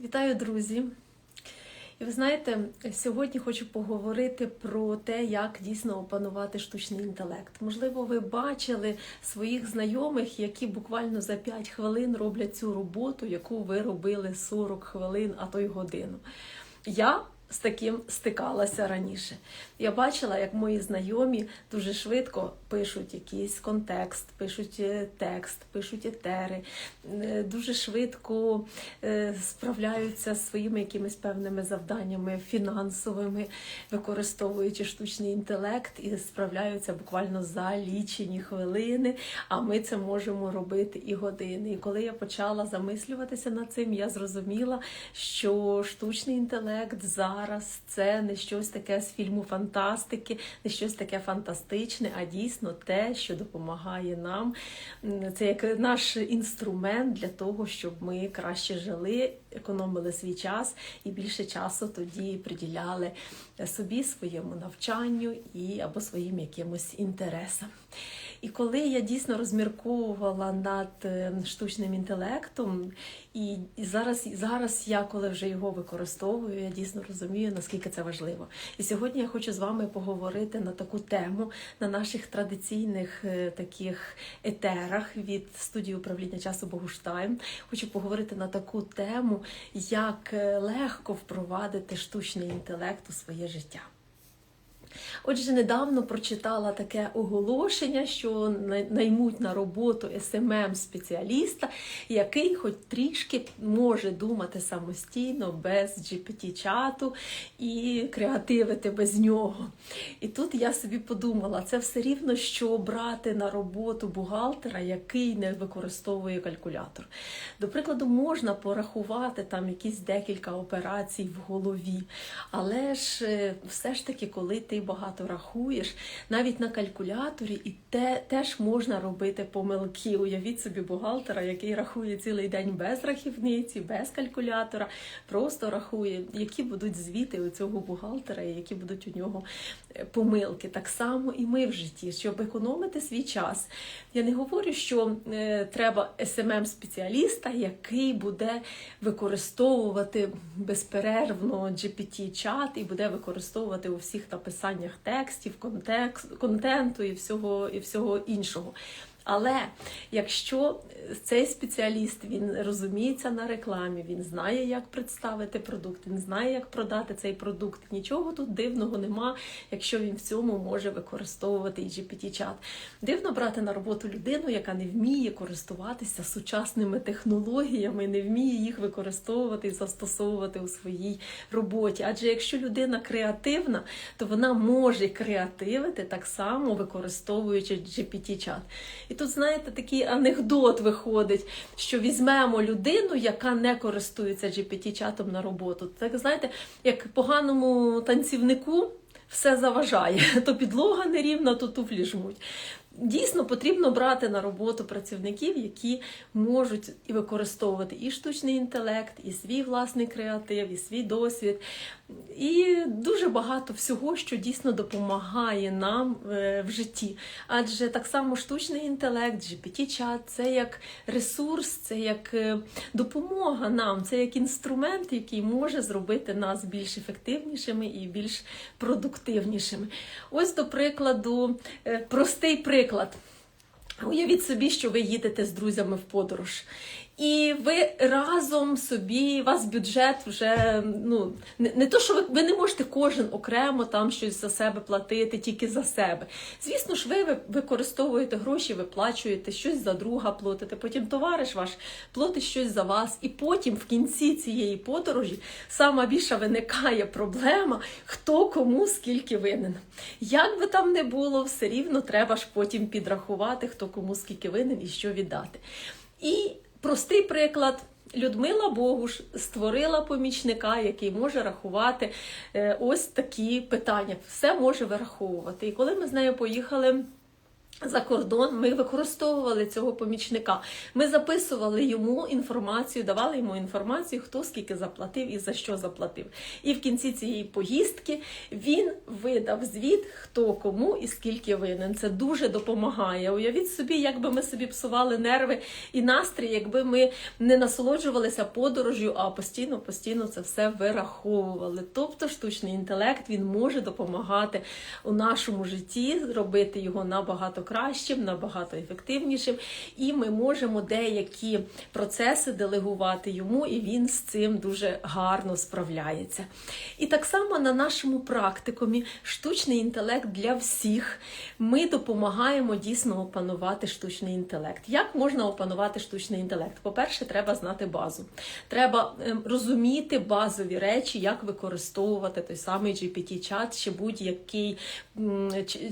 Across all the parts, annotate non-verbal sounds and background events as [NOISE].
Вітаю, друзі! І ви знаєте, сьогодні хочу поговорити про те, як дійсно опанувати штучний інтелект. Можливо, ви бачили своїх знайомих, які буквально за 5 хвилин роблять цю роботу, яку ви робили 40 хвилин, а то й годину. Я з таким стикалася раніше. Я бачила, як мої знайомі дуже швидко пишуть якийсь контекст, пишуть е, текст, пишуть етери, е, дуже швидко е, справляються з своїми якимись певними завданнями фінансовими, використовуючи штучний інтелект і справляються буквально за лічені хвилини. А ми це можемо робити і години. І коли я почала замислюватися над цим, я зрозуміла, що штучний інтелект зараз це не щось таке з фільму фантастики, не щось таке фантастичне, а дійсно те, що допомагає нам. Це як наш інструмент для того, щоб ми краще жили, економили свій час і більше часу тоді приділяли собі, своєму навчанню і або своїм якимось інтересам. І коли я дійсно розмірковувала над е, штучним інтелектом, і зараз, зараз я, коли вже його використовую, я дійсно розумію, наскільки це важливо. І сьогодні я хочу з вами поговорити на таку тему на наших традиційних е, таких етерах від студії управління часу Богуштайм. Хочу поговорити на таку тему, як е, легко впровадити штучний інтелект у своє життя. Отже, недавно прочитала таке оголошення, що наймуть на роботу СММ спеціаліста, який хоч трішки може думати самостійно без GPT-чату і креативити без нього. І тут я собі подумала, це все рівно, що брати на роботу бухгалтера, який не використовує калькулятор. До прикладу, можна порахувати там якісь декілька операцій в голові, але ж е, все ж таки, коли ти багато рахуєш, навіть на калькуляторі, і те теж можна робити помилки. Уявіть собі бухгалтера, який рахує цілий день без рахівниці, без калькулятора, просто рахує, які будуть звіти у цього бухгалтера, і які будуть у нього е, помилки. Так само і ми в житті, щоб економити свій час. Я не говорю, що е, треба smm спеціаліста який буде використовувати безперервно GPT-чат і буде використовувати у всіх написаннях текстів, контекст, контенту і всього, і всього іншого. Але якщо цей спеціаліст він розуміється на рекламі, він знає, як представити продукт, він знає, як продати цей продукт. Нічого тут дивного нема, якщо він в цьому може використовувати GPT-чат. Дивно брати на роботу людину, яка не вміє користуватися сучасними технологіями, не вміє їх використовувати і застосовувати у своїй роботі. Адже якщо людина креативна, то вона може креативити так само використовуючи GPT-чат. Тут, знаєте, такий анекдот виходить, що візьмемо людину, яка не користується GPT-чатом на роботу. Так знаєте, як поганому танцівнику все заважає. [LAUGHS] То підлога нерівна, то туфлі жмуть. Дійсно потрібно брати на роботу працівників, які можуть використовувати і штучний інтелект, і свій власний креатив, і свій досвід, і дуже багато всього, що дійсно допомагає нам е, в житті. Адже так само штучний інтелект, GPT-чат це як ресурс, це як е, допомога нам, це як інструмент, який може зробити нас більш ефективнішими і більш продуктивнішими. Ось, до прикладу, е, простий приклад. Уявіть собі, що ви їдете з друзями в подорож. І ви разом собі, вас бюджет вже ну не, не то, що ви, ви не можете кожен окремо там щось за себе платити, тільки за себе. Звісно ж, ви- використовуєте гроші, виплачуєте щось за друга платите, потім товариш ваш платить щось за вас, і потім в кінці цієї подорожі сама більша виникає проблема, хто кому скільки винен. Як би там не було, все рівно треба ж потім підрахувати, хто кому скільки винен і що віддати. І простий приклад. Людмила Богуш створила помічника, який може рахувати е, ось такі питання. Все може вираховувати. І коли ми з нею поїхали За кордон ми використовували цього помічника. Ми записували йому інформацію, давали йому інформацію, хто скільки заплатив і за що заплатив. І в кінці цієї поїздки він видав звіт, хто кому і скільки винен. Це дуже допомагає. Уявіть собі, якби ми собі псували нерви і настрій, якби ми не насолоджувалися подорожю, а постійно, постійно це все вираховували. Тобто, штучний інтелект він може допомагати у нашому житті, робити його набагато кращим, набагато ефективнішим, і ми можемо деякі процеси делегувати йому, і він з цим дуже гарно справляється. І так само на нашому практикумі штучний інтелект для всіх. Ми допомагаємо дійсно опанувати штучний інтелект. Як можна опанувати штучний інтелект? По-перше, треба знати базу. Треба ем, розуміти базові речі, як використовувати той самий GPT-чат чи будь-який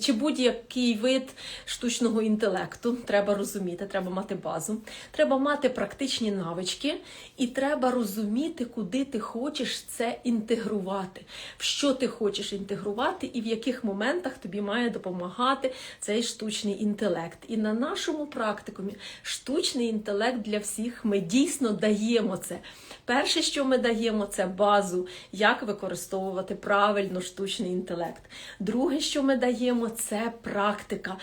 чи будь-який вид штучного інтелекту. Треба розуміти, треба мати базу, треба мати практичні навички, і треба розуміти, куди ти хочеш це інтегрувати, в що ти хочеш інтегрувати, і в яких моментах тобі має допомагати цей штучний інтелект. І на нашому практикумі штучний інтелект для всіх ми дійсно даємо це. Перше, що ми даємо, це базу, як використовувати правильно штучний інтелект. Друге, що ми даємо, це практика.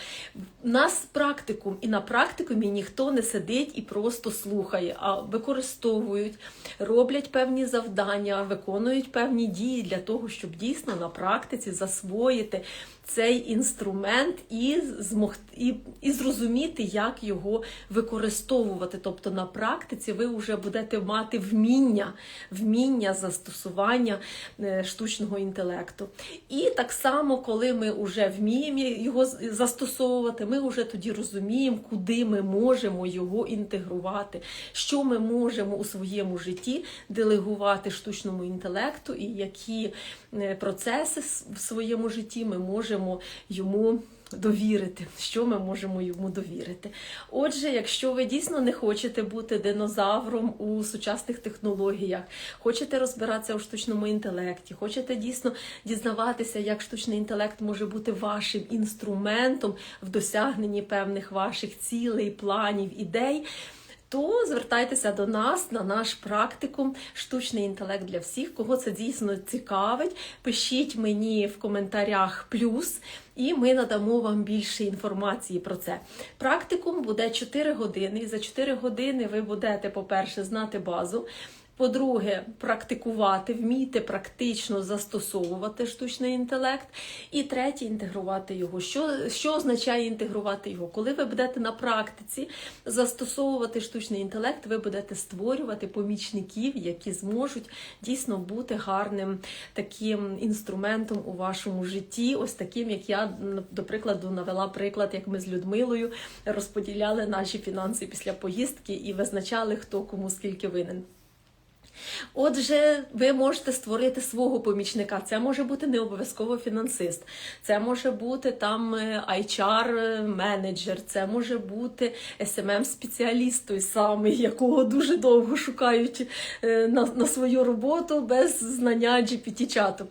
Нас практикум, і на практикумі ніхто не сидить і просто слухає, а використовують, роблять певні завдання, виконують певні дії для того, щоб дійсно на практиці засвоїти цей інструмент і змогти і, і зрозуміти, як його використовувати. Тобто на практиці ви вже будете мати вміння, вміння застосування е, штучного інтелекту. І так само, коли ми вже вміємо його застосовувати, ми вже тоді розуміємо, куди ми можемо його інтегрувати, що ми можемо у своєму житті делегувати штучному інтелекту, і які е, процеси в своєму житті ми можемо йому. Довірити, що ми можемо йому довірити. Отже, якщо ви дійсно не хочете бути динозавром у сучасних технологіях, хочете розбиратися у штучному інтелекті, хочете дійсно дізнаватися, як штучний інтелект може бути вашим інструментом в досягненні певних ваших цілей, планів, ідей то звертайтеся до нас на наш практикум штучний інтелект для всіх, кого це дійсно цікавить. Пишіть мені в коментарях плюс, і ми надамо вам більше інформації про це. Практикум буде 4 години, і за 4 години ви будете, по-перше, знати базу. По-друге, практикувати, вміти практично застосовувати штучний інтелект. І третє інтегрувати його. Що що означає інтегрувати його? Коли ви будете на практиці застосовувати штучний інтелект, ви будете створювати помічників, які зможуть дійсно бути гарним таким інструментом у вашому житті. Ось таким, як я, до прикладу, навела приклад, як ми з Людмилою розподіляли наші фінанси після поїздки і визначали, хто кому скільки винен. Отже, ви можете створити свого помічника. Це може бути не обов'язково фінансист, це може бути там HR-менеджер, це може бути SMM-спеціаліст, той самий, якого дуже довго шукають е, на, на свою роботу без знання GPT-чату.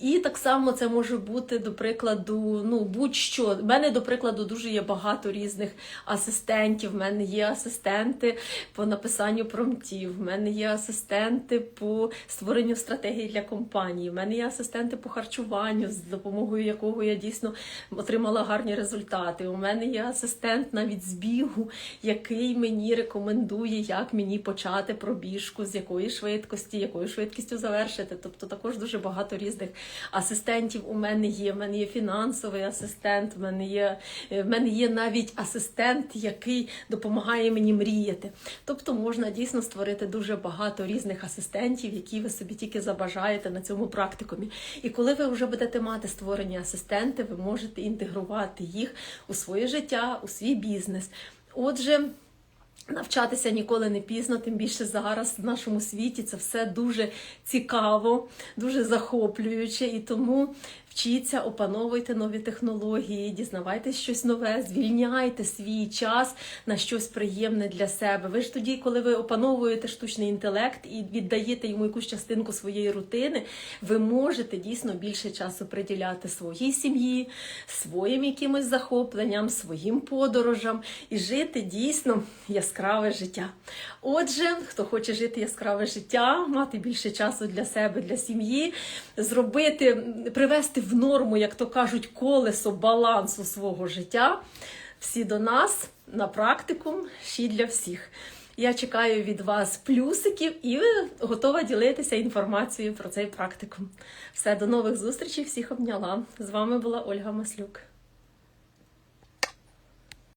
І так само це може бути, до прикладу, ну будь-що. У мене, до прикладу, дуже є багато різних асистентів. У мене є асистенти по написанню промптів, в мене є асистенти по створенню стратегії для компанії, в мене є асистенти по харчуванню, з допомогою якого я дійсно отримала гарні результати. У мене є асистент навіть з бігу, який мені рекомендує, як мені почати пробіжку, з якої швидкості, якою швидкістю завершити. Тобто також дуже багато різних асистентів у мене є. В мене є фінансовий асистент, в мене є в мене є навіть асистент, який допомагає мені мріяти. Тобто можна дійсно створити дуже багато різних асистентів, які ви собі тільки забажаєте на цьому практикумі. І коли ви вже будете мати створені асистенти, ви можете інтегрувати їх у своє життя, у свій бізнес. Отже. Навчатися ніколи не пізно, тим більше зараз в нашому світі це все дуже цікаво, дуже захоплююче, і тому вчіться, опановуйте нові технології, дізнавайтесь щось нове, звільняйте свій час на щось приємне для себе. Ви ж тоді, коли ви опановуєте штучний інтелект і віддаєте йому якусь частинку своєї рутини, ви можете дійсно більше часу приділяти своїй сім'ї, своїм якимось захопленням, своїм подорожам і жити дійсно яскраве життя. Отже, хто хоче жити яскраве життя, мати більше часу для себе, для сім'ї, зробити, привести в норму, як то кажуть, колесо балансу свого життя. Всі до нас на практикум ще для всіх. Я чекаю від вас плюсиків і готова ділитися інформацією про цей практикум. Все, до нових зустрічей, всіх обняла. З вами була Ольга Маслюк.